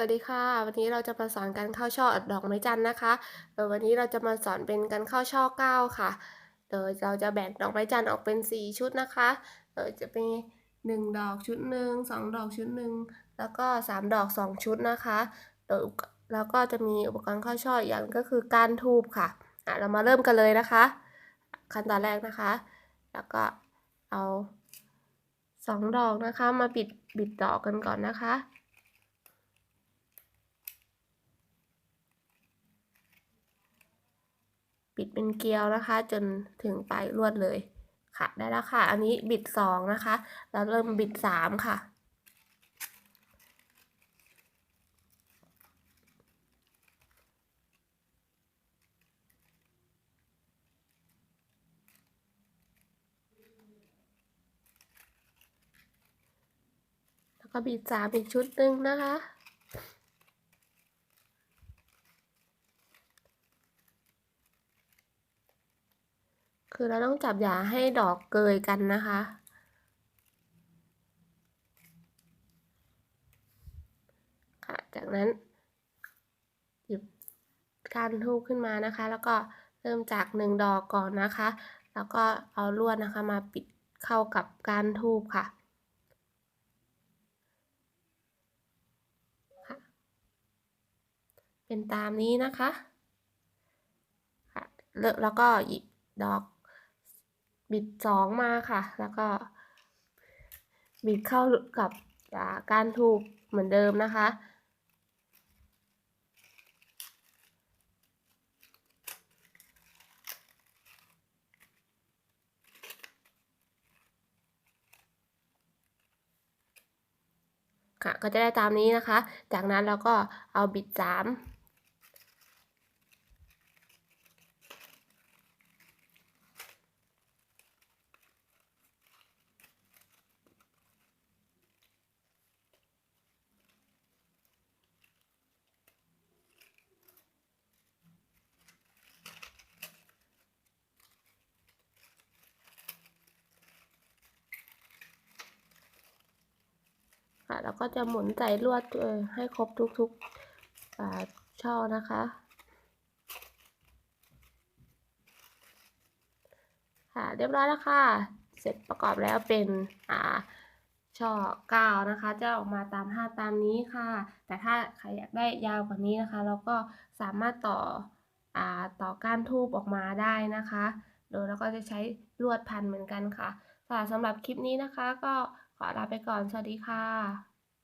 วัสดีค่ะ วันนี้เราจะมาสอนการเข้าช่อดอกไม้จันทร์นะคะโดยวันนี้เราจะมาสอนเป็นการเข้าช่อเก้าค่ะโดยเราจะแบ่งดอกไม้จันทร์ออกเป็น 4 ชุดนะคะโดยจะเป็น 1 ดอกชุดหนึ่งสองดอกชุดหนึ่งแล้วก็ 3 ดอก 2 ชุดนะคะโดยแล้วก็จะมีอุปกรณ์เข้าช่ออีกอย่างก็คือก้านทูบค่ะอะ เรามาเริ่มกันเลยนะคะ ขั้นตอนแรกนะคะ แล้วก็เอาสองดอกนะคะ มาปิดบิดดอกกันก่อนนะคะ ปิดเป็นเกลียวนะคะ จนถึงปลายลวดเลยค่ะ ได้แล้วค่ะ อันนี้บิดสองนะคะ แล้วเริ่มบิดสามค่ะแล้วก็บิดสามอีกชุดหนึ่งนะคะ คือเราต้องจับอย่าให้ดอกเกยกันนะคะ ค่ะ จากนั้น หยิบก้านทูบขึ้นมานะคะ แล้วก็เริ่มจากหนึ่งดอกก่อนนะคะ แล้วก็เอาลวดนะคะมาปิดเข้ากับก้านทูบค่ะเป็นตามนี้นะคะ ค่ะ แล้วก็หยิบดอก บิดสองมาค่ะ แล้วก็ บิดเข้ากับกานทูบเหมือนเดิมนะคะ ค่ะก็จะได้ตามนี้นะคะ จากนั้นเราก็เอาบิดสาม ค่ะ แล้วก็จะหมุนใส่ลวดเออให้ครบทุกๆช่อนะคะ ค่ะเรียบร้อยแล้วค่ะ เสร็จประกอบแล้วเป็นอ่าช่อเก้านะคะ จะออกมาตามภาพตามนี้ค่ะ แต่ถ้าใครอยากได้ยาวกว่านี้นะคะ เราก็สามารถต่ออ่าต่อก้านทูบออกมาได้นะคะ โดยเราก็จะใช้ลวดพันเหมือนกันค่ะสำหรับคลิปนี้นะคะก็ ขอลาไปก่อน สวัสดีค่ะ